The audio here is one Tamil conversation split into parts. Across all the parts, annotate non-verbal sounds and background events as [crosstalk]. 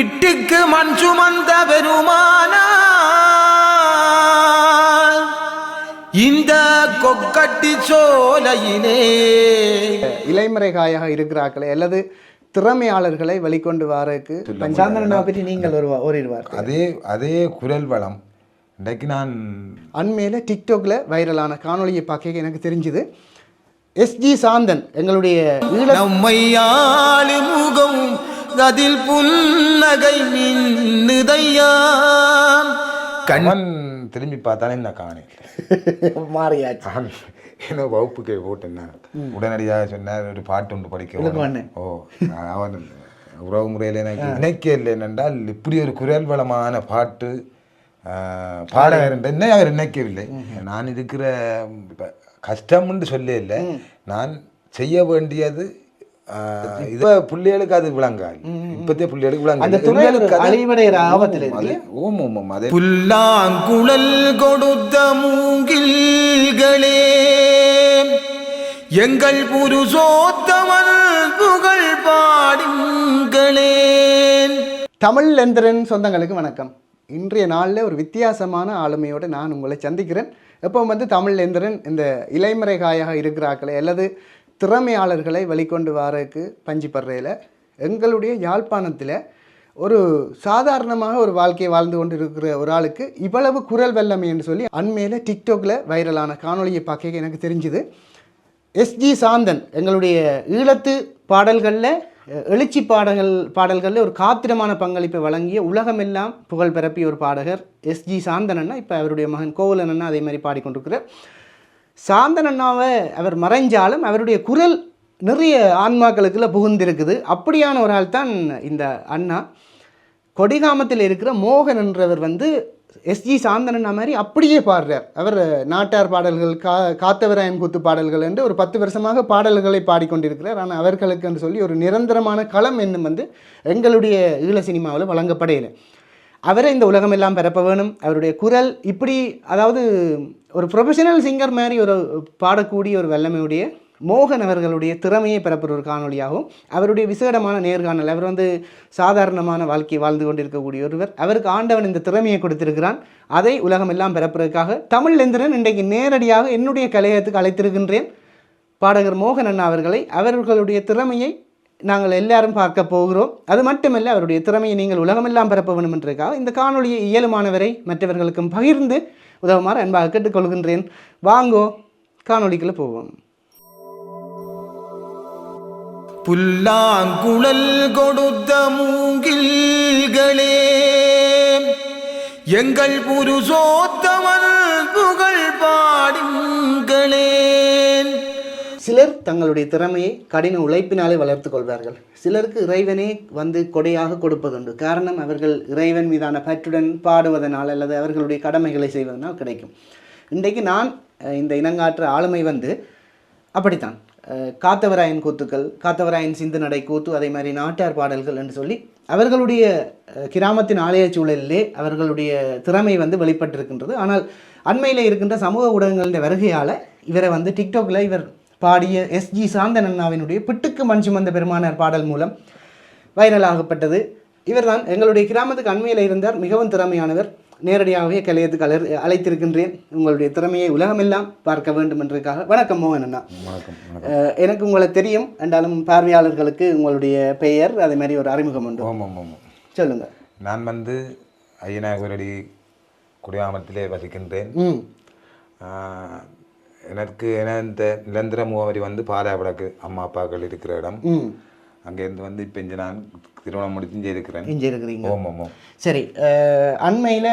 பிட்டுக்கு மண் சுமந்த பெருமானா இந்த கொக்கட்டி சோலையிலே இலைமறைகாயாக இருக்கிறார்களே அல்லது திறமையாளர்களை வெளிக்கொண்டு வரக்கு சாந்தனனை பற்றி நீங்கள் ஒரு ஓரிடுவார் அதே அதே குரல் வளம். இன்றைக்கு நான் அண்மையில் டிக்டாக்ல வைரலான காணொளியை பார்க்க எனக்கு தெரிஞ்சுது. எஸ்ஜி சாந்தன் எங்களுடைய முகம் அதில் புன்னகை நின்னுதையா கண்ணன் திரும்பி பார்த்தானே இந்த காணேன் [laughs] மாறியாச்சு. நான் என்ன வகுப்புக்கு போட்டேன் நான் உடனடியாக சொன்னார் ஒரு பாட்டு ஒன்று படிக்க. ஓ அவன் உறவு முறையில் எனக்கு நினைக்க இல்லை என்னென்றால் இப்படி ஒரு குரல் வளமான பாட்டு ஆஹ், பாடகர் என்ன அவர் நினைக்கவில்லை நான் இருக்கிற கஷ்டம்னு சொல்ல இல்லை. நான் செய்ய வேண்டியது இது பிள்ளைகளுக்கு அது விளங்காது. இப்பத்தே பிள்ளைகளுக்கு அந்த விளங்காது துறை எங்களுக்கு அது- அழிவடைகிற ஆபத்தில் ஓம், அது- ஓம் ஓம் ஓம் அதே புல்லாங்குழல் கொடுத்த மூங்கில்களே எங்கள் புருஷோத்தமன் புகழ் பாடுங்களே. தமிழ் எந்திரன் சொந்தங்களுக்கு வணக்கம். இன்றைய நாளில் ஒரு வித்தியாசமான ஆளுமையோடு நான் உங்களை சந்திக்கிறேன். எப்போ வந்து தமிழ் எந்திரன் இந்த இலைமறைகாயாக இருக்கிறார்களே அல்லது திறமையாளர்களை வெளிக்கொண்டு வரக்கு பஞ்சிப்படுறையில் எங்களுடைய யாழ்ப்பாணத்தில் ஒரு சாதாரணமாக ஒரு வாழ்க்கையை வாழ்ந்து கொண்டு இருக்கிற ஒரு ஆளுக்கு இவ்வளவு குரல் வெல்லமை என்று சொல்லி அண்மையில் டிக்டாக்ல வைரலான காணொலியை பார்க்க எனக்கு தெரிஞ்சுது. எஸ்ஜி சாந்தன் எங்களுடைய ஈழத்து பாடல்களில் எழுச்சி பாடல்கள் பாடல்களில் ஒரு காத்திரமான பங்களிப்பை வழங்கிய உலகமெல்லாம் புகழ் பரப்பிய ஒரு பாடகர் எஸ்ஜி சாந்தன் அண்ணா. இப்போ அவருடைய மகன் கோவலன் அண்ணா அதே மாதிரி பாடிக்கொண்டிருக்கிறார். சாந்தன் அண்ணாவை அவர் மறைஞ்சாலும் அவருடைய குரல் நிறைய ஆன்மாக்களுக்குள்ள புகுந்திருக்குது. அப்படியான ஒரு ஆள் தான் இந்த அண்ணா. கொடிகாமத்தில் இருக்கிற மோகன் என்றவர் வந்து எஸ்ஜி சாந்தனண்ணா மாதிரி அப்படியே பாடுறார். அவர் நாட்டார் பாடல்கள் கா காத்தவராயன் கூத்து பாடல்கள் என்று ஒரு பத்து வருஷமாக பாடல்களை பாடிக்கொண்டிருக்கிறார். ஆனால் அவர்களுக்கு என்று சொல்லி ஒரு நிரந்தரமான களம் என்னும் வந்து எங்களுடைய ஈழ சினிமாவில் வழங்கப்படையில அவரை இந்த உலகமெல்லாம் பரப்ப வேணும். அவருடைய குரல் இப்படி அதாவது ஒரு ப்ரொஃபஷனல் சிங்கர் மாதிரி ஒரு பாடக்கூடிய ஒரு வல்லமையுடைய மோகன் அவர்களுடைய திறமையை பரப்புகிற ஒரு காணொலியாகவும் அவருடைய விசேடமான நேர்காணல் அவர் வந்து சாதாரணமான வாழ்க்கையை வாழ்ந்து கொண்டிருக்கக்கூடிய ஒருவர். அவருக்கு ஆண்டவன் இந்த திறமையை கொடுத்திருக்கிறான். அதை உலகமெல்லாம் பரப்புறதுக்காக தமிழ் எந்திரன் இன்றைக்கு நேரடியாக என்னுடைய கலையகத்துக்கு அழைத்திருக்கின்றேன். பாடகர் மோகன் அண்ணா அவர்களை அவர்களுடைய திறமையை நாங்கள் எல்லாரும் பார்க்க போகிறோம். அது மட்டுமல்ல அவருடைய திறமையை நீங்கள் உலகமெல்லாம் பரப்ப வேண்டும் என்றதுக்காக இந்த காணொலியை இயலுமானவரை மற்றவர்களுக்கும் பகிர்ந்து உதவுமாறு அன்பாக கேட்டுக்கொள்கின்றேன். வாங்கோ காணொளிக்குள்ள போவோம். புல்லாங்குழல் கொடுத்த மூங்கில்களே எங்கள் புருஷோத்தமன் புகழ் பாடுங்களேன் சிலர் தங்களுடைய திறமையை கடின உழைப்பினாலே வளர்த்துக் கொள்வார்கள். சிலருக்கு இறைவனே வந்து கொடையாக கொடுப்பதுண்டு. காரணம் அவர்கள் இறைவன் மீதான பற்றுடன் பாடுவதனால் அல்லது அவர்களுடைய கடமைகளை செய்வதனால் கிடைக்கும். இன்றைக்கு நான் இந்த இனங்காற்று ஆளுமை வந்து அப்படித்தான். காத்தவராயன் கூத்துக்கள் காத்தவராயன் சிந்து நடை கூத்து அதே மாதிரி நாட்டார் பாடல்கள் என்று சொல்லி அவர்களுடைய கிராமத்தின் ஆலய சூழலிலே அவர்களுடைய திறமை வந்து வெளிப்பட்டிருக்கின்றது. ஆனால் அண்மையில் இருக்கின்ற சமூக ஊடகங்களின் வருகையால் இவரை வந்து டிக்டாக்ல இவர் பாடிய எஸ்ஜி சாந்தன் அண்ணாவினுடைய பிட்டுக்கு மண் சுமந்த பெருமானார் பாடல் மூலம் வைரலாகப்பட்டது இவர்தான் எங்களுடைய கிராமத்துக்கு அண்மையில் இருந்தார். மிகவும் திறமையானவர். நேரடியாகவே கலையத்துக்கு அலர் அழைத்திருக்கின்றேன். உங்களுடைய திறமையை உலகமெல்லாம் பார்க்க வேண்டும் என்றதுக்காக வணக்கம் மோகன் அண்ணா. எனக்கு உங்களை தெரியும். என்றாலும் பார்வையாளர்களுக்கு உங்களுடைய பெயர் அதே மாதிரி ஒரு அறிமுகம் உண்டு. சொல்லுங்க. நான் வந்து ஐயனாகுரடி குடியாமத்திலே வசிக்கின்றேன். எனக்கு என இந்த நிரந்தர முகவரி வந்து பாலாவிடக்கு அம்மா அப்பாக்கள் இருக்கிற இடம். அங்கேருந்து வந்து இப்போ இங்கே நான் திருமணம் முடிச்சு இங்கே இருக்கிறேன். இங்கே இருக்கிறீங்க. ஓம் ஓம் ஓம். சரி அண்மையில்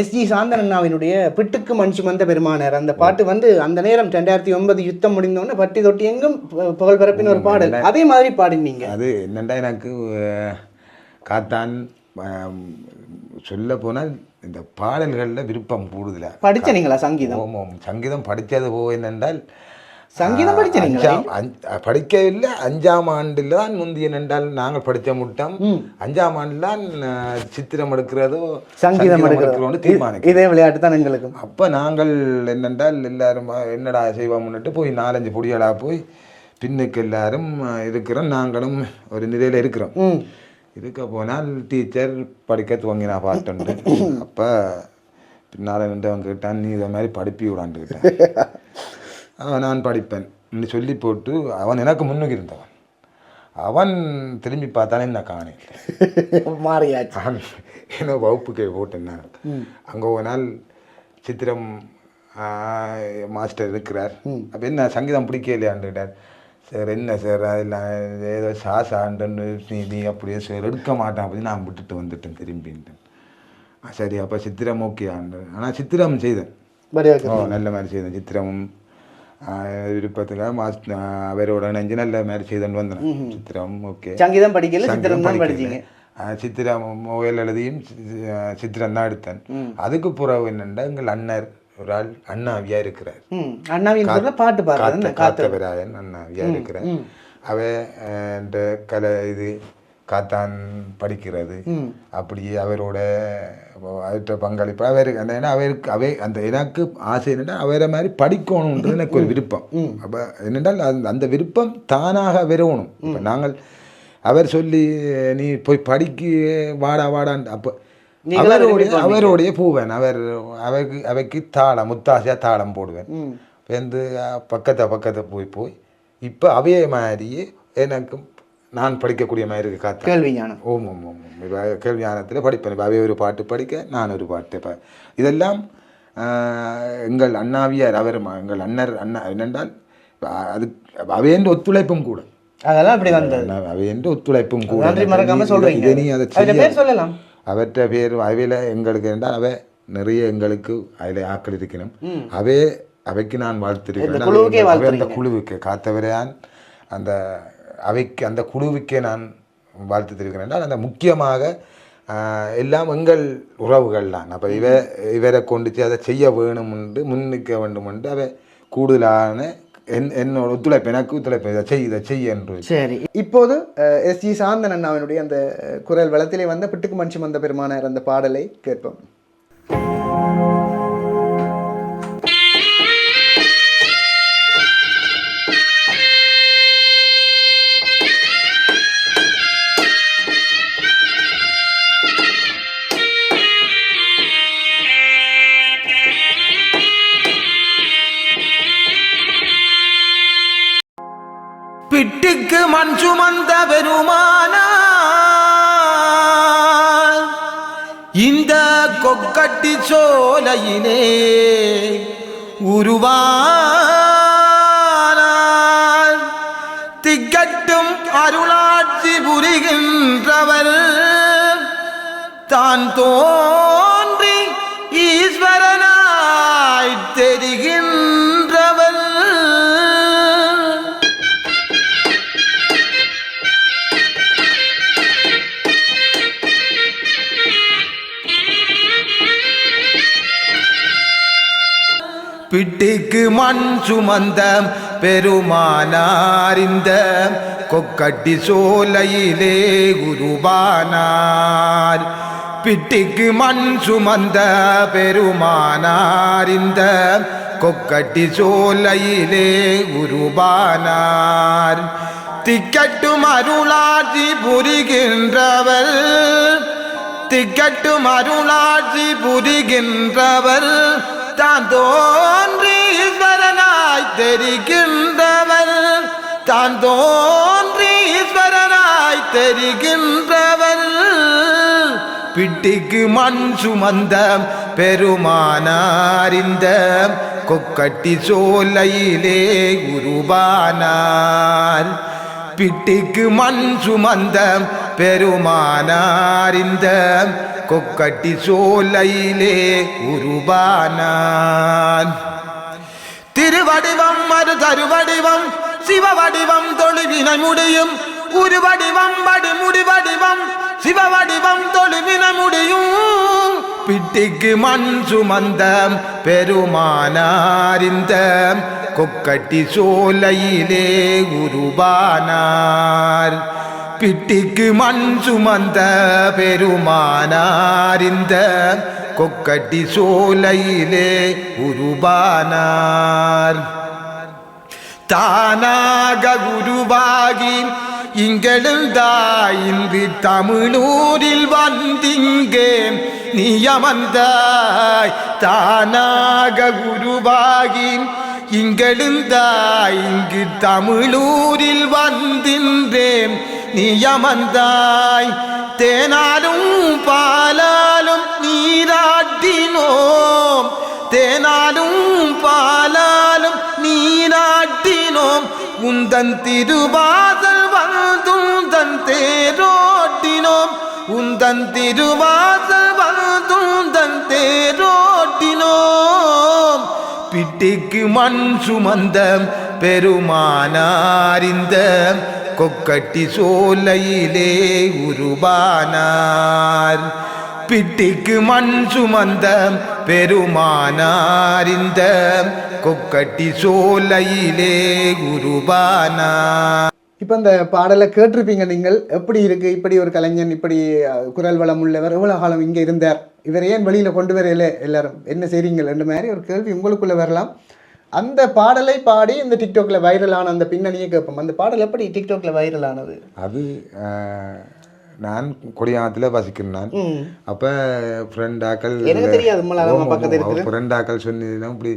எஸ்ஜி சாந்தன் அண்ணாவினுடைய பிட்டுக்கு மண் சுமந்த பெருமானார். அந்த பாட்டு வந்து அந்த நேரம் ரெண்டாயிரத்தி ஒன்பது யுத்தம் முடிந்தோடனே பட்டி தொட்டி எங்கும் புகழ் பரப்பின ஒரு பாடல். அதே மாதிரி பாடினீங்க. அது என்னண்டா எனக்கு காத்தான் சொல்ல போனால் இந்த பாடல்களில் விருப்பம் கூடுதலாக படிச்சனீங்களா சங்கீதம்? ஓம் ஓம் சங்கீதம் படித்தது போ என்னென்றால் சங்கீதம் அஞ்ச- படிக்கவில்லை. அஞ்சாம் ஆண்டில் தான் முந்திய நின்றால் நாங்கள் படித்த முட்டம். அஞ்சாம் ஆண்டில் தான் சித்திரம் எடுக்கிறதோ சங்கீதம் எடுக்கிறோம்னு தீர்மானிக்கும் இதே விளையாட்டு தான் எங்களுக்கும். அப்போ நாங்கள் என்னென்றால் எல்லாரும் என்னடா செய்வோம்னுட்டு போய் நாலஞ்சு பொடியலாக போய் பின்னுக்கு எல்லாரும் இருக்கிறோம். நாங்களும் ஒரு நிலையில் இருக்கிறோம். இருக்க போனால் டீச்சர் படிக்க துவங்கினா பாட்டுண்டு [coughs] அப்போ பின்னால் நின்றவன் கேட்டான் நீ இதை மாதிரி படிப்பி விடாண்டுக்கிட்டேன் அவன் [coughs] நான் படிப்பேன். சொல்லி போட்டு அவன் எனக்கு முன்னுக்கு இருந்தவன். அவன் திரும்பி பார்த்தானே என்ன காணையில் [laughs] மாறியாச்சு. நான் என்ன வகுப்புக்கு போட்டேன் நான் அங்கே ஒரு நாள் சித்திரம் மாஸ்டர் இருக்கிறார். அப்போ என்ன சங்கீதம் பிடிக்கலையாண்டுட்டார் சார் என்ன சார் அதில் ஏதோ சாசாண்டுன்னு நீ நீ அப்படியே சார் எடுக்க மாட்டான் அப்படின்னு நான் விட்டுட்டு வந்துட்டேன் திரும்பின்ட்டேன். சரி அப்போ சித்திரம் ஓகே ஆண்டு ஆனால் சித்திரம் செய்தேன். ஓ நல்ல மாதிரி செய்தேன் சித்திரமும். விருப்பத்துக்காக மாஸ் அவரோட இணைஞ்சு நல்ல மாதிரி செய்தேன்னு வந்தேன். சித்திரம் ஓகே. சங்கீதம் படிக்கல சித்திரம் தான். படிச்சீங்க. சித்திரம் மொபைல் எழுதியும் சித்திரம் தான் எடுத்தேன். அதுக்கு பிறகு என்னென்னா எங்கள் அண்ணர் ஒரு ஆள் அண்ணாவியா இருக்கிறார். சொல்ல பாட்டு பாடுறது காத்த காத்தவராயன் அண்ணாவியா இருக்கிறார். அவ இந்த கலை இது காத்தான் படிக்கிறது. அப்படியே அவரோட அவர்கிட்ட பங்களிப்பு. அவருக்கு அந்த ஏன்னா அவருக்கு அவை அந்த எனக்கு ஆசை என்னென்னா அவரை மாதிரி படிக்கணுன்றது எனக்கு ஒரு விருப்பம். அப்போ என்னென்றால் அந்த அந்த விருப்பம் தானாக வரணும் இப்போ நாங்கள் அவர் சொல்லி நீ போய் படிக்க வாடா வாடான்னு அப்போ அவருடைய அவருடைய பூவேன் அவர் அவருக்கு அவைக்கு தாளம் முத்தாசையாக தாளம் போடுவேன். வந்து பக்கத்தை பக்கத்தை போய் போய் இப்போ அவைய மாதிரியே எனக்கு நான் படிக்கக்கூடிய மாதிரி இருக்கு காத்து. கேள்வி ஞானம். ஓம் ஓம் ஓம் இப்போ கேள்வி ஞானத்தில் படிப்பேன். இப்போ அவை ஒரு பாட்டு படிக்க நான் ஒரு பாட்டு ப. இதெல்லாம் எங்கள் அண்ணாவியார் அவர் எங்கள் அண்ணர் அண்ணா என்னென்றால் அது அவையென்ற ஒத்துழைப்பும் கூட. அதெல்லாம் அப்படி வந்தது. அவையென்ற ஒத்துழைப்பும் கூட. மறக்காம சொல்றீங்க. அதை சொல்லலாம். அவற்ற பேர் அவையில் எங்களுக்கு என்றால் அவை நிறைய எங்களுக்கு அதில் ஆக்கள் இருக்கணும் அவே அவைக்கு நான் வாழ்த்திருக்கிறேன். அந்த. குழுவுக்கு காத்தவரையான் அந்த அவைக்கு அந்த குழுவுக்கே நான் வாழ்த்து தெரிவிக்கிறேன் என்றால் அந்த முக்கியமாக எல்லாம் எங்கள் உறவுகள் தான். அப்போ இவ இவரை கொண்டுச்சு அதை செய்ய வேணுமென்று முன்னிக்க வேண்டுமென்று அவை கூடுதலான என் என்னோட ஒத்துழைப்பு எனக்கு ஒத்துழைப்பு இதை செய் இதை செய் என்று சரி இப்போது எஸ் ஜி சாந்தன் அண்ணாவினுடைய அந்த குரல் வளத்திலே வந்த பிட்டுக்கு மனுஷன் வந்த பெருமானார் அந்த பாடலை கேட்போம் பிட்டுக்கு மண் சுமந்த பெருமான இந்த கொக்கட்டி சோலையினே உருவானார். திக்கட்டும் அருளாட்சி புரிகின்றவர். தான் தோ வீட்டுக்கு மண் சுமந்த பெருமானாரிந்த கொக்கட்டி சோலையிலே குருபானார் பிட்டிக்கு மண் சுமந்த பெருமானாரிந்த கொக்கட்டி சோலையிலே குருபானார் திக்கட்டும் அருளாட்சி புரிகின்றவர் திக்கட்டும் அருளாட்சி புரிகின்றவர் தான் தோன்றி ஈஸ்வரனாய் தெரிகின்றவர் தான் தோன்றி ஈஸ்வரனாய் தெரிகின்றவர் பிட்டிக்கு மண் சுமந்த பெருமானார் கொக்கட்டி சோலையிலே உருவானார். பிட்டிக்கு மண் சுமந்த பெருமானாரிந்த கொக்கட்டி சோலையிலே உருபானான் திருவடிவம் மறு தருவடிவம் சிவவடிவம் தொழுவினை முடியும். உருவடிவம் வடி முடிவடிவம் சிவவடிவம் தொழுவினை முடியும். பிட்டிக்கு மண் சுமந்த பெருமானாரிந்த கொக்கட்டி சோலையிலே உருவானார். பிட்டிக்கு மண் சுமந்த பெருமானாரிந்த கொக்கட்டி சோலையிலே உருவானார். தானாக உருவாகி இங்கெழுந்தாய் இன்று தமிழூரில் வந்திங்கே. நீ அமர்ந்தாய் தானாக உருவாகி இங்கெழுந்தாய் இங்கு தமிழூரில் வந்தின்றேன். நீ அமர்ந்தாய் தேனாலும் பாலாலும் நீராட்டினோம். தேனாலும் பாலாலும் நீராட்டினோம். உந்தன் திருவாதல் தேரோட்டினோம் உந்தன் திருவாசல் வந்துந்தன் தேரோட்டினோம் பிட்டிக்கு மண் சுமந்த பெருமானாரிந்த கொக்கட்டி சோலையிலே உருவானார். பிட்டிக்கு மண் சுமந்த பெருமானாரிந்த கொக்கட்டி சோலையிலே உருவானார். இப்போ இந்த பாடலை கேட்டிருப்பீங்க நீங்கள். எப்படி இருக்கு? இப்படி ஒரு கலைஞன் இப்படி குரல் வளம் உள்ளவர் எவ்வளோ காலம் இங்கே இருந்தார்? இவரை ஏன் வெளியில் கொண்டு வரையில எல்லாரும் என்ன செய்றீங்கள்? என்ற மாதிரி ஒரு கேள்வி உங்களுக்குள்ளே வரலாம். அந்த பாடலை பாடி இந்த டிக்டாக்ல வைரலான அந்த பின்னணியை கேட்போம். அந்த பாடல் எப்படி டிக்டாக்ல வைரலானது அது நான் கொடியாத்துல வசிக்கிறேன் நான். அப்போ ஃப்ரெண்டாக்கள் எனக்கு தெரியாது, பக்கத்துல இருக்குது. ஃப்ரெண்டாக்கள் சொன்னதுன்னா இப்படி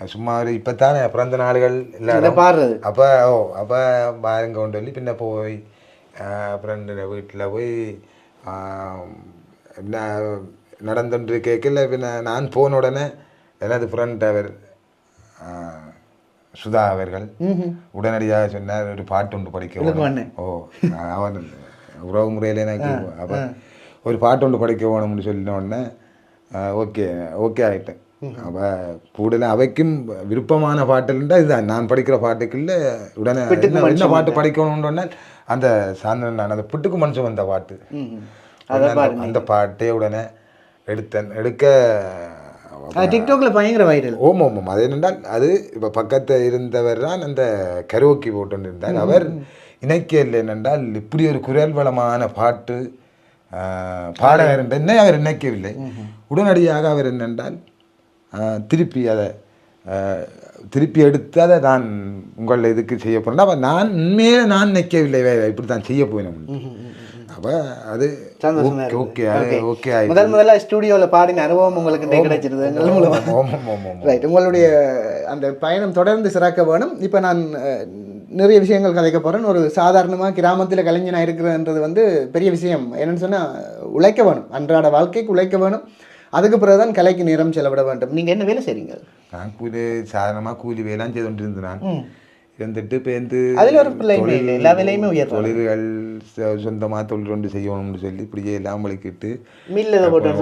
சும்மா ஒரு இப்போ தானே பிறந்த நாடுகள் பாடுறது. அப்போ ஓ அப்போ பாருங்க கொண்டு சொல்லி பின்ன போய் ஃப்ரெண்டு வீட்டில் போய் நடந்துட்டு கேட்கல பின்ன நான் போன உடனே எனது ஃப்ரெண்ட் அவர் சுதா அவர்கள் உடனடியாக சொன்னார் ஒரு பாட்டு ஒன்று படிக்க. ஓ அவன் உறவு முறையில் எனக்கு அப்போ ஒரு பாட்டு ஒன்று படிக்க வேணும்னு சொல்லின உடனே ஓகே ஓகே ஆகிட்டேன் அப்போ கூடுதல் அவைக்கும் விருப்பமான பாட்டுன்னா இதுதான் நான் படிக்கிற பாட்டுக்குள்ள உடனே என்ன பாட்டு படிக்கணும்னு அந்த சாந்தன் நான் அந்த புட்டுக்கு மனுஷன் வந்த பாட்டு. அந்த- பாட்டே உடனே எடுத்தேன் எடுக்க டிக்டாக்ல பயங்கர வைரல் ஓம் ஓம் அது என்னென்றால் அது இப்போ பக்கத்தில் இருந்தவர் தான் அந்த கரோக்கி போட்டு இருந்தார். அவர் இணைக்கல என்னென்றால் இப்படி ஒரு குரல் வளமான பாட்டு பாடகர் என்னை அவர் நினைக்கவில்லை உடனடியாக அவர் என்னென்றால் திருப்பி அதை திருப்பி எடுத்து அதை நான் உங்கள் இதுக்கு செய்ய போகிறேன் அப்போ நான் உண்மையே நான் நினைக்கவில்லை. வே- இப்படி தான் செய்ய போயினோம். அப்போ அது ஓகே ஓகே முதல் முதல்ல ஸ்டுடியோல பாடின அனுபவம் உங்களுக்கு கிடைச்சிருது ரைட் உங்களுடைய அந்த பயணம் தொடர்ந்து சிறக்க வேணும். இப்போ நான் நிறைய விஷயங்கள் கதைக்க போகிறேன் ஒரு சாதாரணமாக கிராமத்தில் கலைஞனாக இருக்கிறதுன்றது வந்து பெரிய விஷயம். என்னன்னு சொன்னால் உழைக்க வேணும். அன்றாட வாழ்க்கைக்கு உழைக்க வேணும். அதுக்கு பிறகு தான் கலைக்கு நேரம் செலவிட வேண்டும். நீங்கள் என்ன வேலை செய்றீங்க? நான் கூலி சாதாரணமாக கூலி வேலைலாம் செய்து கொண்டு இருந்தேன் நான் இருந்துட்டு பேருந்து அதுல ஒரு இல்லை எல்லா வேலையுமே உயர்த்தணும் தொழில்கள் சொ- சொந்தமா தொழில் ஒன்று செய்யணும்னு சொல்லி இப்படியே எல்லாம் வலிக்கிட்டு மில்ல ஏதோ போட்டு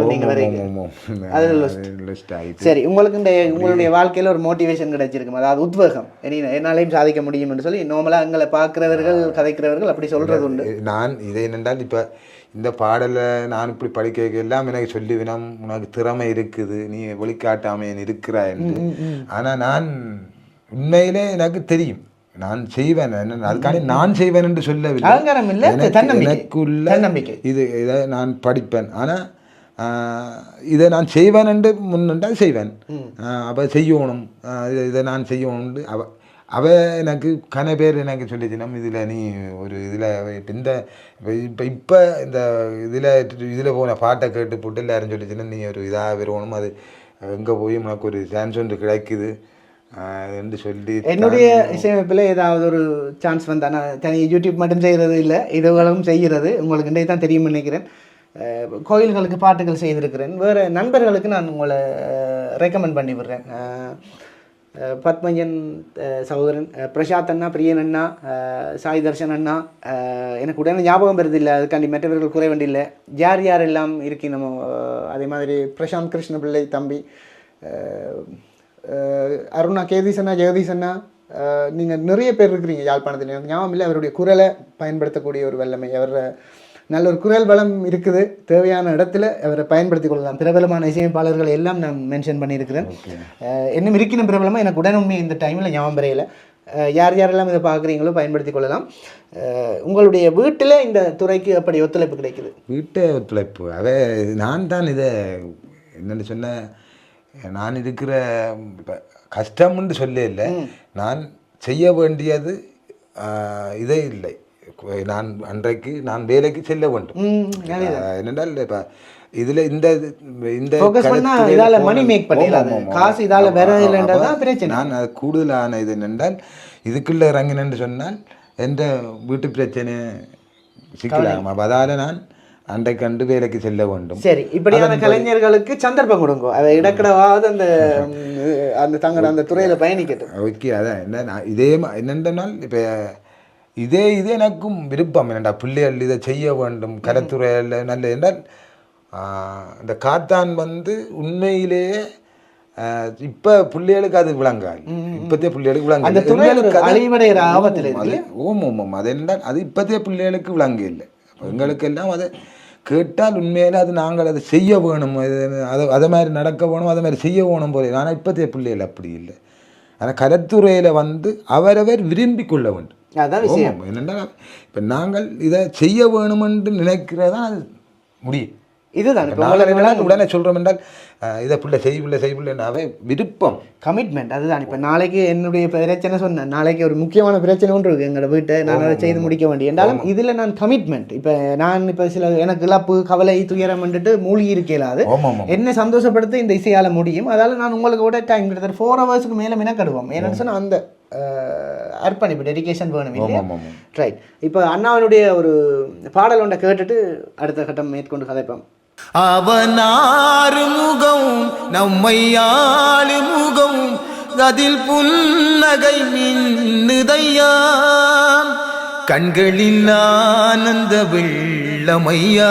சரி உங்களுக்கு இந்த உங்களுடைய வாழ்க்கையில் ஒரு மோட்டிவேஷன் கிடைச்சிருக்கும். அதாவது உத்வேகம். என்னாலையும் சாதிக்க முடியும்னு சொல்லி நார்மலாக எங்களை பார்க்குறவர்கள் கதைக்கிறவர்கள் அப்படி சொல்றது உண்டு. நான் இதை என்னென்றால் இப்போ இந்த பாடலை நான் இப்படி படிக்க எல்லாம் எனக்கு சொல்லிவினம் உனக்கு திறமை இருக்குது நீ வெளிக்காட்டாமல் இருக்கிறாய் என்று. ஆனால் நான் உண்மையிலே எனக்கு தெரியும். நான் செய்வேன் அதுக்காண்டி நான் செய்வேன் என்று சொல்லவில்லை. எனக்குள்ள. இது இதை நான் படிப்பேன். ஆனால் இதை நான் செய்வேன் என்று முன்னிட்டால் செய்வேன். அப்போ செய்யணும். இதை நான் செய்யணும்னு அவ அவ எனக்கு கன பேர் எனக்கு சொல்லிச்சுனா இதில் நீ ஒரு இதில் இந்த இப்போ இப்போ இந்த இதில் இதில் போன பாட்டை கேட்டு போட்டு எல்லாரும் சொல்லிச்சுன்னா நீ ஒரு இதாக வருவணும் அது எங்கே போய் உனக்கு ஒரு சான்ஸ் ஒன்று கிடைக்குது. என்று சொல்லி என்னுடைய இசையமைப்பில் ஏதாவது ஒரு சான்ஸ் வந்தா நான் தனி யூடியூப் மட்டும் செய்கிறது இல்லை இதுகளும் செய்கிறது உங்களுக்கு இன்றைக்கு தான் தெரியும் நினைக்கிறேன். கோயில்களுக்கு பாட்டுகள் செய்திருக்கிறேன். வேறு நண்பர்களுக்கு நான் உங்களை ரெக்கமெண்ட் பண்ணி விடுறேன் பத்மஜன் சகோதரன் பிரசாத் அண்ணா பிரியன் அண்ணா சாய் தர்ஷன் அண்ணா எனக்கு உடனே ஞாபகம் பெறதில்லை அதுக்காண்டி மற்றவர்கள் குறை வேண்டியில்லை. யார் யார் எல்லாம் இருக்கு நம்ம அதே மாதிரி பிரசாந்த் கிருஷ்ண பிள்ளை தம்பி அருணா கேதீசண்ணா ஜெகதீசண்ணா நீங்கள் நிறைய பேர் இருக்கிறீங்க யாழ்ப்பாணத்தில். எனக்கு ஞாபகம் இல்லை அவருடைய குரலை பயன்படுத்தக்கூடிய ஒரு வல்லமை. அவர் நல்ல ஒரு குரல் வளம் இருக்குது. தேவையான இடத்துல அவரை பயன்படுத்திக் கொள்ளலாம். பிரபலமான இசையமைப்பாளர்கள் எல்லாம் நான் மென்ஷன் பண்ணியிருக்கிறேன். இன்னும் இருக்கணும் பிரபலமாக எனக்கு உடனே உண்மை இந்த டைமில் ஞாபகம் வரையில. யார் யாரெல்லாம் இதை பார்க்குறீங்களோ பயன்படுத்திக் கொள்ளலாம். உங்களுடைய வீட்டில் இந்த துறைக்கு அப்படி ஒத்துழைப்பு கிடைக்குது? வீட்டு ஒத்துழைப்பு. அவ நான் தான் இதை என்னென்னு சொன்ன நான் இருக்கிற கஷ்டம்னு சொல்ல இல்லை. நான் செய்ய வேண்டியது இதே இல்லை. நான் அன்றைக்கு நான் வேலைக்கு செல்ல வேண்டும். என்னென்றால் இப்போ இதுல இந்த இந்த இதால money make பண்ணிடலாம். காசு. இதால இல்லைன்றதுதான் அப்ப பிரச்சனை. நான் அது கூடுதலான இது என்னென்றால் இதுக்குள்ள இறங்கினேன்னு சொன்னால் எந்த வீட்டு பிரச்சனை சிக்கலாம் அப்ப அதால நான் அன்றைக்கு கண்டு வேலைக்கு செல்ல வேண்டும். சரி இப்படியான கலைஞர்களுக்கு சந்தர்ப்பம் கொடுங்க. அதை இடக்கிடவாவது அந்த [laughs] அந்த தங்களோட அந்த துறையில பயணிக்கட்டும். ஓகே அதான். என்ன நான் இதே என்னென்னால் இப்போ இதே இது எனக்கும் விருப்பம். என்னடா பிள்ளைகள் இதை செய்ய வேண்டும் கலைத்துறையில் நல்ல என்றால் இந்த காத்தான் வந்து உண்மையிலேயே இப்ப பிள்ளைகளுக்கு அது விளங்காது. இப்பத்திய பிள்ளைகளுக்கு விளங்காது. அழிவடைகிற ஆபத்தில் ஓம், ஓம் அது என்றால் அது இப்பத்திய பிள்ளைகளுக்கு விளங்க இல்லை எங்களுக்கு எல்லாம் அதை கேட்டால் உண்மையில அது நாங்கள் அதை செய்ய வேணும். அது- அது மாதிரி நடக்க வேணும் அதை மாதிரி செய்ய வேணும் போல. ஆனால் இப்பத்திய பிள்ளைகள் அப்படி இல்லை. ஆனால் கலைத்துறையில் வந்து அவரவர் விரும்பி கொள்ள வேண்டும். அதான் விஷயம். என்னென்னா இப்போ நாங்கள் இதை செய்ய வேணுமென்று நினைக்கிறதா அது முடியும். இதுதான் நாங்கள் உடனே சொல்கிறோம் என்றால் இதை பிள்ளை செய் பிள்ளை செய் பிள்ளைன்னாவே விருப்பம். கமிட்மெண்ட் அதுதான். இப்போ நாளைக்கு என்னுடைய பிரச்சனை சொன்னேன் நாளைக்கு ஒரு முக்கியமான பிரச்சனை ஒன்று இருக்கு எங்களோட வீட்டை நான் அதை செய்து முடிக்க வேண்டிய. என்றாலும் இதில் நான் கமிட்மெண்ட் இப்போ நான் இப்போ சில எனக்கு இழப்பு கவலை துயரம் வந்துட்டு மூழ்கி இருக்கலாது என்ன சந்தோஷப்படுத்த இந்த இசையால் முடியும். அதால நான் உங்களுக்கு கூட டைம் கிட்டத்தட்ட ஃபோர் ஹவர்ஸ்க்கு மேலே மினக்கடுவோம். ஏன்னு சொன்னால் அந்த அர்ப்பணிப்பு டெடிகேஷன் வேணும் ரைட் இப்போ அண்ணாவினுடைய ஒரு பாடல் ஒன்றை கேட்டுட்டு அடுத்த கட்டம் மேற்கொண்டு கதைப்போம். அவனாறு முகம் நம்மை ஆளு முகம் அதில் புன்னகை மின்னுதையா கண்களில் ஆனந்த வெள்ளமையா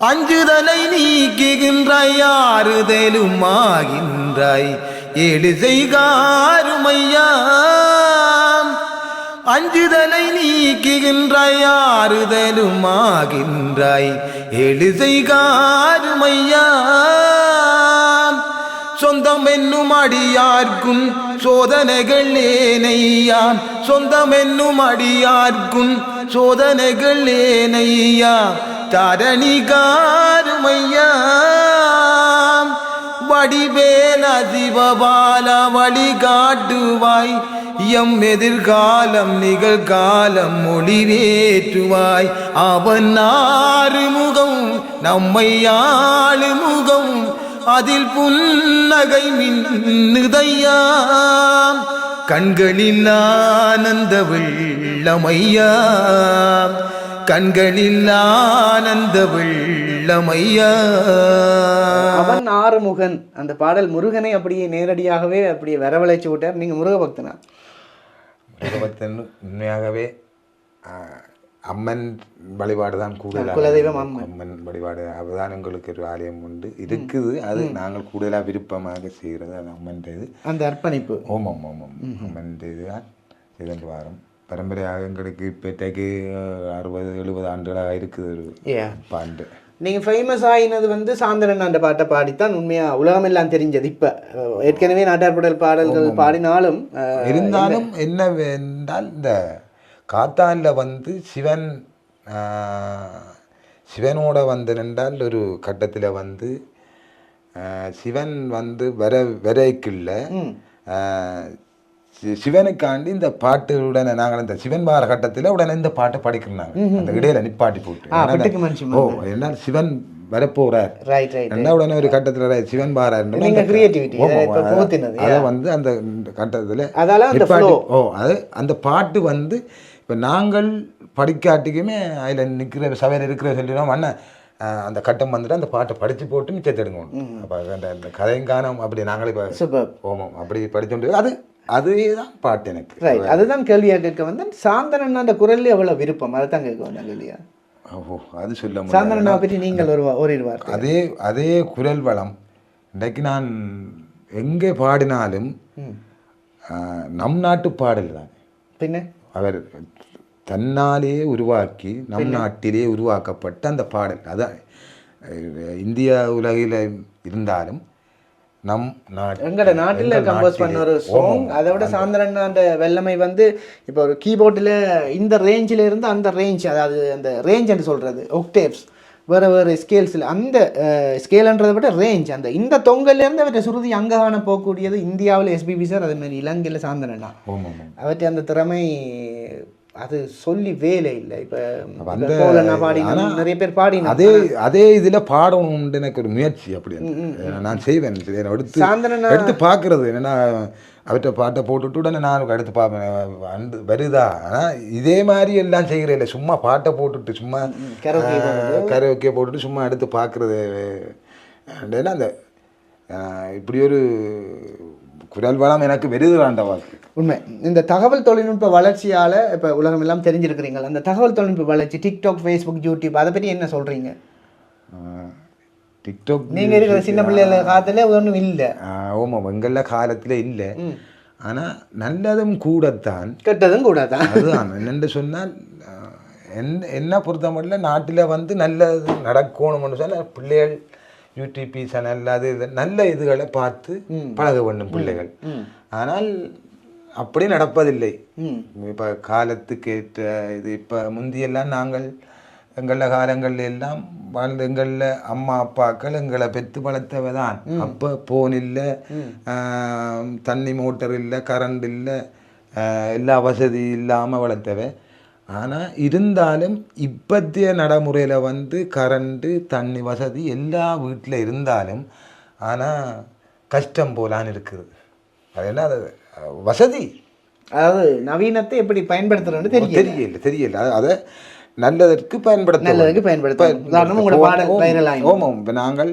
அஞ்சுதலை நீக்குகின்றாய் ஆறுதலும் ஆகின்றாய் ஏழு செய்காருமையா அஞ்சுதலை நீக்குகின்றாய் ஆறுதலும் ஆகின்றாய் ஏழு செய்காருமையா சொந்தம் என்னும் அடியார்க்கும் சோதனைகள் ஏனையா. சொந்தம் என்னும் அடியார்க்கும் சோதனைகள் ஏனையா. தரணி காருமையா வடிவேல சிவபால வழிகாட்டுவாய். எம் எதிர்காலம் நிகழ்காலம் மொழிவேற்றுவாய். அவன் ஆறுமுகம் நம்மை ஆளுமுகம். அதில் புன்னகை மின்னுதையா கண்களில் ஆனந்த வெள்ளமையா கண்களில் ஆனந்த வெள்ளமையா அவன் ஆறுமுகன். அந்த பாடல் முருகனை அப்படியே நேரடியாகவே அப்படியே வரவழைச்சு விட்டார். நீங்க முருக பக்தனா முருகபக்தன் உண்மையாகவே அம்மன் வழிபாடு தான் கூடுதலாக குலதெய்வம் அம்மன். வழிபாடு அதுதான் எங்களுக்கு ஒரு ஆலயம் உண்டு. இருக்குது. அது நாங்கள் கூடுதலாக விருப்பமாக செய்கிறது. அது அம்மன் இது அந்த அர்ப்பணிப்பு. ஓம் ஓம் ஓம் ஓம் அம்மன் இதுதான் இதன் வாரம் பரம்பரையாக எங்களுக்கு இப்போதைக்கு அறுபது எழுபது ஆண்டுகளாக இருக்குது. பாண்டு. நீங்க ஃபேமஸ் ஆயினது வந்து சாந்தரன் அந்த பாட்டை பாடித்தான். உண்மையா உலகமெல்லாம் தெரிஞ்சது இப்ப. ஏற்கனவே நாட்டார்படல் பாடல்கள் பாடினாலும் இருந்தாலும் என்ன? என்றால் இந்த காத்தானில் வந்து சிவன் சிவனோட வந்து நின்றால் ஒரு கட்டத்தில் வந்து சிவன் வந்து வர வரைக்குள்ள சிவனுக்காண்டி இந்த பாட்டுடனே நாங்கள் இந்த சிவன் வார கட்டத்தில் உடனே இந்த பாட்டை படிக்கிறாங்க அந்த இடையில நிப்பாட்டி போட்டு. ஓ என்ன சிவன் வரப்போறார். ரெண்டா உடனே ஒரு கட்டத்துல சிவன் பாரார் அதை வந்து அந்த கட்டத்துல. ஓ அது அந்த பாட்டு வந்து இப்ப நாங்கள் படிக்காட்டிக்குமே அதுல நிக்கிற சபையில் இருக்கிற சொல்லிடுவோம். அண்ணன் அந்த கட்டம் வந்துட்டு அந்த பாட்டை படிச்சு போட்டு மிச்சத்தை எடுக்கணும் அப்ப அந்த அந்த கதைங்கானம் அப்படி நாங்களே இப்ப ஓமம். அப்படி படிச்சோண்டு அது அதுவே தான் பாட்டு எனக்கு. ரைட் அதுதான் கேள்வியா கேட்க வந்தேன். சாந்தரன் அந்த குரல்ல எவ்வளவு விருப்பம்? அதை தான் கேட்க வந்தாங்க இல்லையா ஓ அது சொல்ல சாந்தரனை பற்றி நீங்கள் ஒரு வார்த்தை. அதே அதே குரல் வளம். இன்றைக்கு நான் எங்கே பாடினாலும் நம் நாட்டு பாடல் தான். பின்ன? அவர் தன்னாலே உருவாக்கி நம் நாட்டிலே உருவாக்கப்பட்ட அந்த பாடல். அதான் இந்திய உலகில் இருந்தாலும் நம் நாட் எங்கட நாட்டில் கம்போஸ் பண்ண ஒரு. சாங். அதை விட சாந்திரன் அந்த வெள்ளமை வந்து இப்போ ஒரு கீபோர்டில் இந்த ரேஞ்சில் இருந்து அந்த ரேஞ்ச் அதாவது அந்த ரேஞ்ச் என்று சொல்கிறது ஒக்டேவ்ஸ் வேறு வேறு ஸ்கேல்ஸில் அந்த ஸ்கேல்ன்றதை விட ரேஞ்ச் அந்த இந்த தொங்கல்லேருந்து அவற்றை சுருதி அங்கே காண போகக்கூடியது இந்தியாவில் எஸ்பிபி சார் அதே மாதிரி இலங்கையில் ஆமாம் அவற்றை அந்த திறமை அது சொல்லி வேலை இல்லை. இப்போ நிறைய பேர் பாடினா அதே அதே இதுல பாடணும்னு எனக்கு ஒரு முயற்சி அப்படி. நான் செய்வேன் எடுத்து எடுத்து பார்க்கறது. என்னன்னா அவர்கிட்ட பாட்டை போட்டுட்டு உடனே நான் எடுத்து பார்ப்பேன் வந்து வருதா? ஆனால் இதே மாதிரி எல்லாம் செய்கிறேன் இல்லை. சும்மா பாட்டை போட்டுட்டு சும்மா கரோக்கே போட்டுட்டு சும்மா எடுத்து பார்க்குறது. அந்த இப்படி ஒரு குரல் வளம் எனக்கு வருதுறாண்ட வாக்கு உண்மை. இந்த தகவல் தொழில்நுட்ப வளர்ச்சியால் இப்போ உலகம் எல்லாம் தெரிஞ்சிருக்கிறீங்க. அந்த தகவல் தொழில்நுட்ப வளர்ச்சி டிக்டாக் ஃபேஸ்புக் யூடியூப் அதை பற்றி என்ன சொல்கிறீங்க டிக்டாக் நீங்கள் இருக்கிற சின்ன பிள்ளைகள காலத்துல ஒன்றும் இல்லை. ஆமாம் எங்களில் காலத்தில் இல்லை. ஆனால் நல்லதும் கூடத்தான். கெட்டதும் கூட தான் அதுதான். என்னென்று சொன்னால் என்ன என்ன பொறுத்த மட்டும் நாட்டில் வந்து நல்லது நடக்கணும்னு சொன்னால் பிள்ளைகள் யூடிபி சேனல் அது இது நல்ல இதுகளை பார்த்து பழக வேண்டும் பிள்ளைகள். ஆனால் அப்படி நடப்பதில்லை. இப்போ காலத்துக்கு ஏற்ற இது இப்போ முந்தியெல்லாம் நாங்கள் எங்கள காலங்கள்ல எல்லாம் வாழ்ந்த எங்களில் அம்மா அப்பாக்கள் எங்களை பெற்று வளர்த்தவ தான் அப்போ போன் இல்லை தண்ணி மோட்டர் இல்லை கரண்ட் இல்லை எல்லா வசதி இல்லாமல் வளர்த்தவ. ஆனால் இருந்தாலும் இப்பத்திய நடைமுறையில் வந்து கரண்ட்டு தண்ணி வசதி எல்லா வீட்டில் இருந்தாலும் ஆனால் கஷ்டம் போலான்னு இருக்குது. அது என்ன அது வசதி. அதாவது நவீனத்தை எப்படி பயன்படுத்துறோன்னு தெரியல. தெரியல தெரியல. அது- நல்லதற்கு பயன்படுத்த viral ஆயிடும். ஓமாம் இப்போ நாங்கள்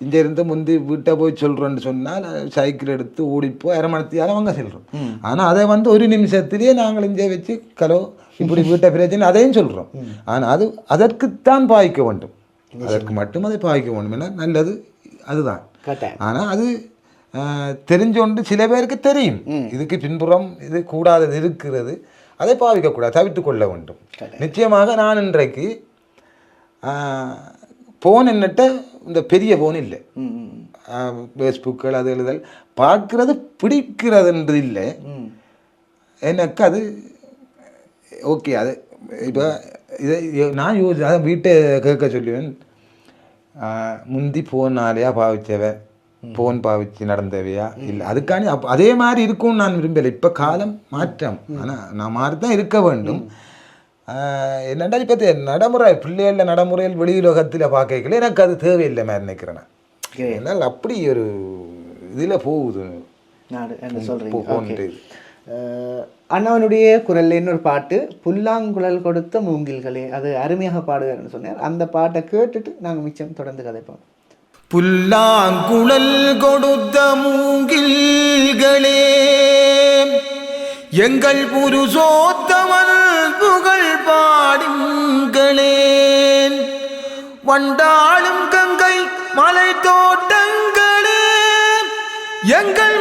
இங்க இருந்து முந்தி வீட்டை போய் சொல்றோம்னு சொன்னால் சைக்கிள் எடுத்து ஓடிப்போ அரை மணத்தியால வாங்க செல்றோம் ஆனா அதை வந்து ஒரு நிமிஷத்திலேயே நாங்கள் இங்கே வச்சு கலோ இப்படி வீட்டை பிரச்சனை அதையும் சொல்றோம். ஆனா அது அதற்குத்தான் பாய்க்க வேண்டும். அதற்கு மட்டும் அதை பாய்க்க வேண்டும் ஏன்னா நல்லது அதுதான். கட்டாயம் ஆனா அது தெரிஞ்சோண்டு சில பேருக்கு தெரியும். இதுக்கு பின்புறம் இது கூடாதது இருக்கிறது. அதை பாவிக்கக்கூடாது தவிர்த்து கொள்ள வேண்டும். நிச்சயமாக நான் இன்றைக்கு ஃபோன் என்னட்ட இந்த பெரிய ஃபோன் இல்லை. ஃபேஸ்புக்கில் அது எழுதல் பார்க்கறது பிடிக்கிறதுன்றது இல்லை. எனக்கு அது ஓகே அது இப்போ இதை நான் யோசி அதான் வீட்டை கேட்க சொல்லுவேன். முந்தி ஃபோனாலேயா பாவிச்சவன் ஃபோன் பாவிச்சு நடந்தவையா? இல்லை அதுக்காண்டி அப்போ அதே மாதிரி இருக்கும்னு நான் விரும்பலை. இப்போ காலம் மாற்றம். ஆனால் நான் மாறி தான் இருக்க வேண்டும். என்னடா இப்போ நடைமுறை பிள்ளைகள நடைமுறையில் வெளியுலகத்தில் பார்க்கல எனக்கு அது தேவையில்லை மாதிரி நினைக்கிறேன் நான். என்னால் அப்படி ஒரு இதில் போகுது. என்ன சொல்றீங்க? அண்ணாவனுடைய குரல்ல இன்னொரு பாட்டு புல்லாங்குழல் கொடுத்த மூங்கில்களே அது அருமையாக பாடுவார்னு சொன்னார். அந்த பாட்டை கேட்டுட்டு நாங்கள் மிச்சம் தொடர்ந்து கதைப்போம். புல்லாங்குழல் கொடுத்த மூங்கில்களே எங்கள் புருஷோத்தமன் புகழ் பாடுங்களேன் வண்டாளும் கங்கை மலை தோட்டங்களே எங்கள்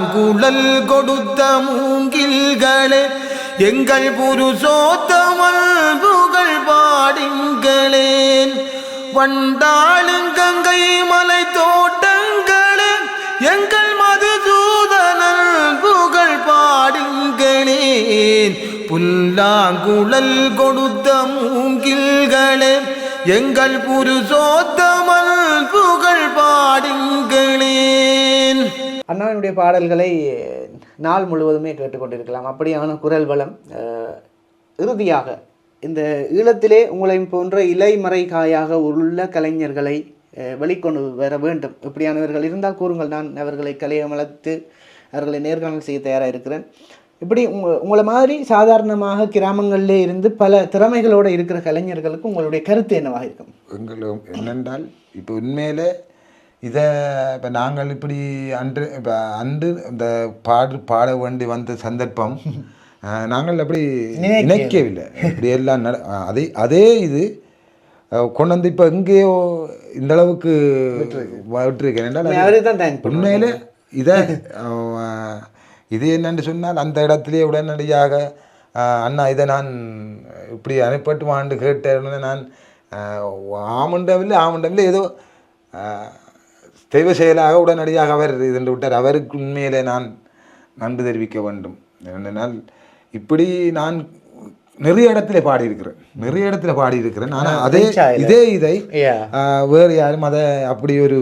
புல்லாங்குழல் கொடுத்த மூங்கில்களே எங்கள் புருஷோத்தமல் புகழ் பாடுங்களேன். வண்டாளுங்கங்கை மலை தோட்டங்களே எங்கள் மதுசூதனல் புகழ் பாடுங்களேன். புல்லாங்குழல் கொடுத்த மூங்கில்களே எங்கள் புருஷோத்தமல் புகழ் பாடுங்களேன். அண்ணாவினுடைய பாடல்களை நாள் முழுவதுமே கேட்டுக்கொண்டிருக்கலாம். அப்படியான குரல் வளம் இறுதியாக இந்த ஈழத்திலே உங்களை போன்ற இலைமறை காயாக உள்ள கலைஞர்களை வெளிக்கொண்டு வர வேண்டும். இப்படியானவர்கள் இருந்தால் கூறுங்கள். நான் அவர்களை கலையை வளர்த்து அவர்களை நேர்காணல் செய்ய தயாராக இருக்கிறேன். இப்படி உங்க உங்களை மாதிரி சாதாரணமாக கிராமங்களிலே இருந்து பல திறமைகளோடு இருக்கிற கலைஞர்களுக்கு உங்களுடைய கருத்து என்னவாக இருக்கும்? எங்களும் என்னென்றால் இப்போ உண்மையிலே இதை இப்போ நாங்கள் இப்படி அன்று இப்போ அன்று இந்த பாடு பாட வேண்டி வந்த சந்தர்ப்பம் [laughs] நாங்கள் அப்படி நினைக்கவில்லை. இப்படி எல்லாம் நட அதே அதே இது கொண்டு வந்து இப்போ எங்கேயோ இந்த அளவுக்கு விட்டுருக்கேன். உண்மையிலே இதை [laughs] இது என்னன்னு சொன்னால் அந்த இடத்திலே உடனடியாக அண்ணா இதை நான் இப்படி அனுப்பட்டுமான்னு கேட்டேன்னு நான் அஹ், ஆமண்டமில்லை ஆமண்டமில்லை ஏதோ தெய்வ செயலாக உடனடியாக அவர் இதென்று விட்டார். அவருக்கு உண்மையிலே நான் நன்றி தெரிவிக்க வேண்டும். ஏனென்றால் இப்படி நான் நிறைய இடத்துல பாடியிருக்கிறேன். நிறைய இடத்துல பாடியிருக்கிறேன். ஆனால் அதே இதே இதை வேறு யாரும் அதை அப்படி ஒரு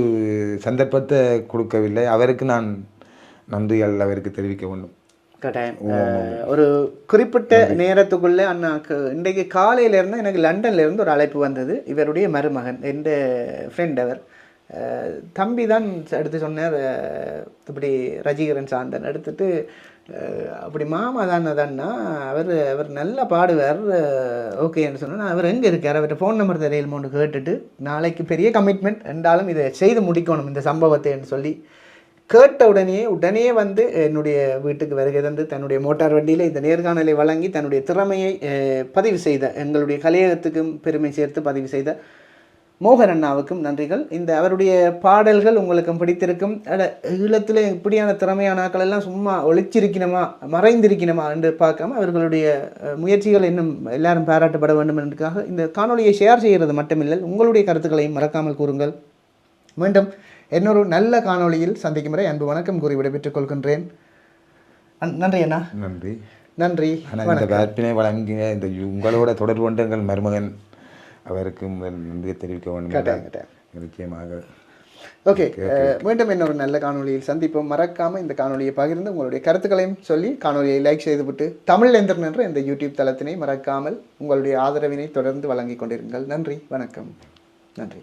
சந்தர்ப்பத்தை கொடுக்கவில்லை. அவருக்கு நான் நன்றிகள் அவருக்கு தெரிவிக்க வேண்டும். கட்டாயம். ஒரு குறிப்பிட்ட நேரத்துக்குள்ளே அண்ணாக்கு இன்றைக்கு காலையில இருந்து எனக்கு லண்டன்ல இருந்து ஒரு அழைப்பு வந்தது. இவருடைய மருமகன் எந்த ஃப்ரெண்ட் அவர். தம்பி தான் எடுத்து சொன்னார் இப்படி ரஜிகரன் சாந்தன் எடுத்துட்டு அப்படி மாமா தான் தான்னா அவர் அவர் நல்லா பாடுவார் ஓகேன்னு சொன்னால் அவர் எங்கே இருக்கார்? அவர்கிட்ட ஃபோன் நம்பர் தெரியலமோன்னு கேட்டுட்டு நாளைக்கு பெரிய கமிட்மெண்ட் என்றாலும் இதை செய்து முடிக்கணும் இந்த சம்பவத்தைன்னு சொல்லி கேட்ட உடனே உடனே வந்து என்னுடைய வீட்டுக்கு வருகை தந்து தன்னுடைய மோட்டார் வண்டியில் இந்த நேர்காணலை வழங்கி தன்னுடைய திறமையை பதிவு செய்த எங்களுடைய கலையகத்துக்கும் பெருமை சேர்த்து பதிவு செய்த மோகன் அண்ணாவுக்கும் நன்றிகள். இந்த அவருடைய பாடல்கள் உங்களுக்கும் பிடித்திருக்கும். அட ஈழத்தில் இப்படியான திறமையான ஆட்கள் எல்லாம் சும்மா ஒளிச்சிருக்கணுமா மறைந்திருக்கணுமா என்று பார்க்காம அவர்களுடைய முயற்சிகள் இன்னும் எல்லாரும் பாராட்டப்பட வேண்டும் என்பதற்காக இந்த காணொளியை ஷேர் செய்கிறது மட்டுமில்லை. உங்களுடைய கருத்துக்களையும் மறக்காமல் கூறுங்கள். மீண்டும் இன்னொரு நல்ல காணொளியில் சந்திக்கும் வரை அன்பு வணக்கம் கூறி விடைபெற்றுக் கொள்கின்றேன். நன்றி அண்ணா. நன்றி. நன்றி. வாய்ப்பினை வழங்கிய இந்த உங்களோட தொடர்பு கொண்ட எங்கள் மருமகன் அவருக்கு முதல் நன்றியை தெரிவிக்க வேண்டும். நிச்சயமாக ஓகே மீண்டும் இன்னொரு நல்ல காணொளியில் சந்திப்போம். மறக்காம இந்த காணொளியை பகிர்ந்து உங்களுடைய கருத்துக்களையும் சொல்லி காணொளியை லைக் செய்துவிட்டு தமிழ் எந்திரன் என்ற இந்த யூடியூப் தளத்தினை மறக்காமல் உங்களுடைய ஆதரவினை தொடர்ந்து வழங்கிக் கொண்டிருங்கள். நன்றி வணக்கம். நன்றி.